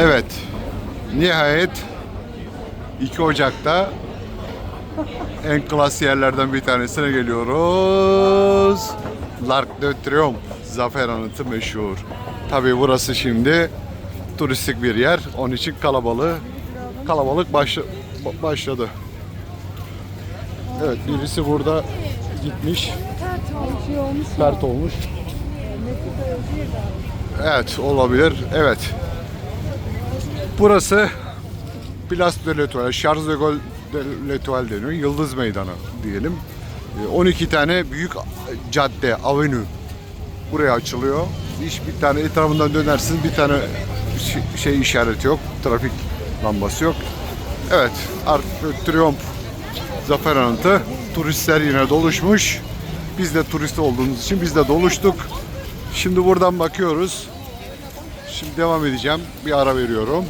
Evet. Nihayet 2 Ocak'ta en klas yerlerden bir tanesine geliyoruz. L'Arc de Triomphe. Zafer Anıtı meşhur. Tabii burası şimdi turistik bir yer. Onun için kalabalığı kalabalık başla- başladı. Evet birisi burada gitmiş. Pert olmuş. Evet olabilir. Evet. Burası Place de l'Etoile, Charles de Gaulle de l'Etoile deniyor. Yıldız Meydanı diyelim. Ee, 12 tane büyük cadde, avenue buraya açılıyor. Hiç bir tane etrafından dönersin bir tane şey, şey işareti yok. Trafik lambası yok. Evet, Arc de Triomphe Zafer Anıtı. Turistler yine doluşmuş. Biz de turist olduğumuz için biz de doluştuk. Şimdi buradan bakıyoruz. Şimdi devam edeceğim. Bir ara veriyorum.